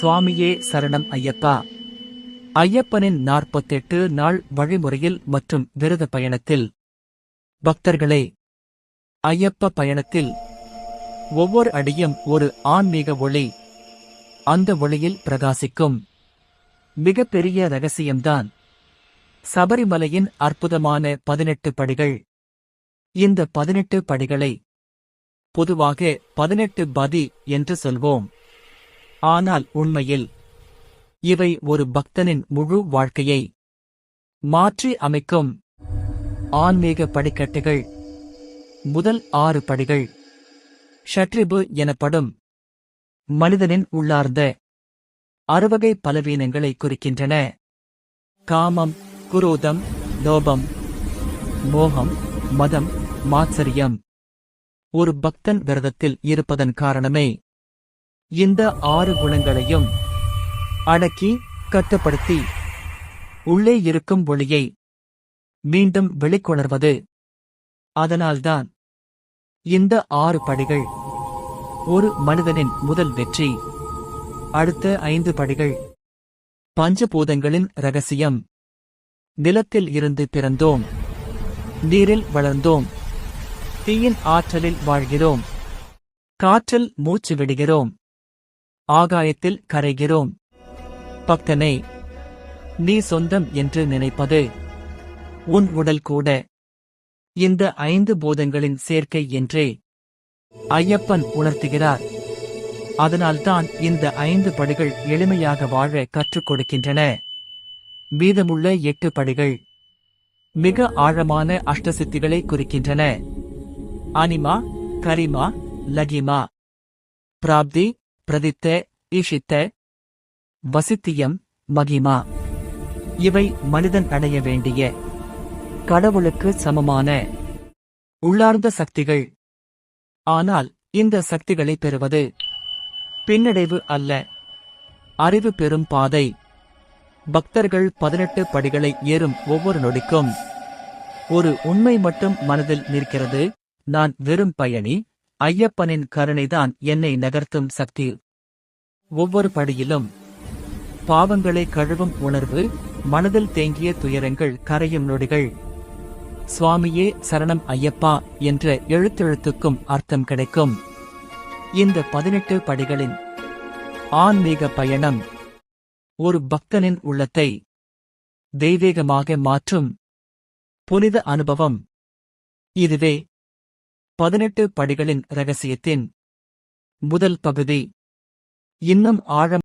சுவாமியே சரணம் ஐயப்பா. ஐயப்பனின் நாற்பத்தெட்டு நாள் வழிமுறையில் மற்றும் விரத பயணத்தில். பக்தர்களே ஐயப்ப பயணத்தில் ஒவ்வொரு அடியும் ஒரு ஆன்மீக ஒளி. அந்த ஒளியில் பிரகாசிக்கும் மிகப்பெரிய ரகசியம்தான் சபரிமலையின் அற்புதமான பதினெட்டு படிகள். இந்த பதினெட்டு படிகளை பொதுவாக பதினெட்டு பதி என்று சொல்வோம். ஆனால் உண்மையில் இவை ஒரு பக்தனின் முழு வாழ்க்கையை மாற்றி அமைக்கும் ஆன்மீக படிக்கட்டுகள். முதல் ஆறு படிகள் ஷட்ரிபு எனப்படும் மனிதனின் உள்ளார்ந்த அறுவகை பலவீனங்களை குறிக்கின்றன. காமம் குரோதம் லோபம் மோகம் மதம் மாத்சரியம். ஒரு பக்தன் விரதத்தில் இருப்பதன் காரணமே இந்த ஆறு குணங்களையும் அடக்கி கட்டுப்படுத்தி உள்ளே இருக்கும் ஒளியை மீண்டும் வெளிக்கொணர்வது. அதனால்தான் இந்த ஆறு படிகள் ஒரு மனிதனின் முதல் வெற்றி. அடுத்த ஐந்து படிகள் பஞ்சபூதங்களின் ரகசியம் நிலத்தில் இருந்து பிறந்தோம். நீரில் வளர்ந்தோம். தீயின் ஆற்றலில் வாழ்கிறோம். காற்றில் மூச்சு விடுகிறோம். ஆகாயத்தில் கரைகிறோம். பக்தனே நீ சொந்தம் என்று நினைப்பது உன் உடல் கூட. இந்த ஐந்து பூதங்களின் சேர்க்கை என்றே ஐயப்பன் உணர்த்துகிறார். அதனால்தான் இந்த ஐந்து படிகள் எளிமையாக வாழ கற்றுக் கொடுக்கின்றன. மீதமுள்ள எட்டு படிகள் மிக ஆழமான அஷ்டசித்திகளை குறிக்கின்றன. அனிமா கரிமா லகிமா. பிராப்தி பிரதித்த ஈஷித்த வசித்தியம் மகிமா. இவை மனிதன் அடைய வேண்டிய கடவுளுக்கு சமமான உள்ளார்ந்த சக்திகள். ஆனால் இந்த சக்திகளை பெறுவது பின்னடைவு அல்ல. அறிவு பெறும் பாதை. பக்தர்கள் பதினெட்டு படிகளை ஏறும் ஒவ்வொரு நொடிக்கும். ஒரு உண்மை மட்டும் மனதில் நிற்கிறது. நான் வெறும் பயணி. ஐயப்பனின் கருணைதான் என்னை நகர்த்தும் சக்தி. ஒவ்வொரு படியிலும் பாவங்களை கழுவும் உணர்வு மனதில் தேங்கிய துயரங்கள் கரையும் நொடிகள். சுவாமியே சரணம் ஐயப்பா என்ற எழுத்தெழுத்துக்கும் அர்த்தம் கிடைக்கும். இந்த பதினெட்டு படிகளின் ஆன்மீக பயணம் ஒரு பக்தனின் உள்ளத்தை தெய்வீகமாக மாற்றும் புனித அனுபவம். இதுவே பதினெட்டு படிகளின் ரகசியத்தின் முதல் பகுதி. இன்னும் ஆழம்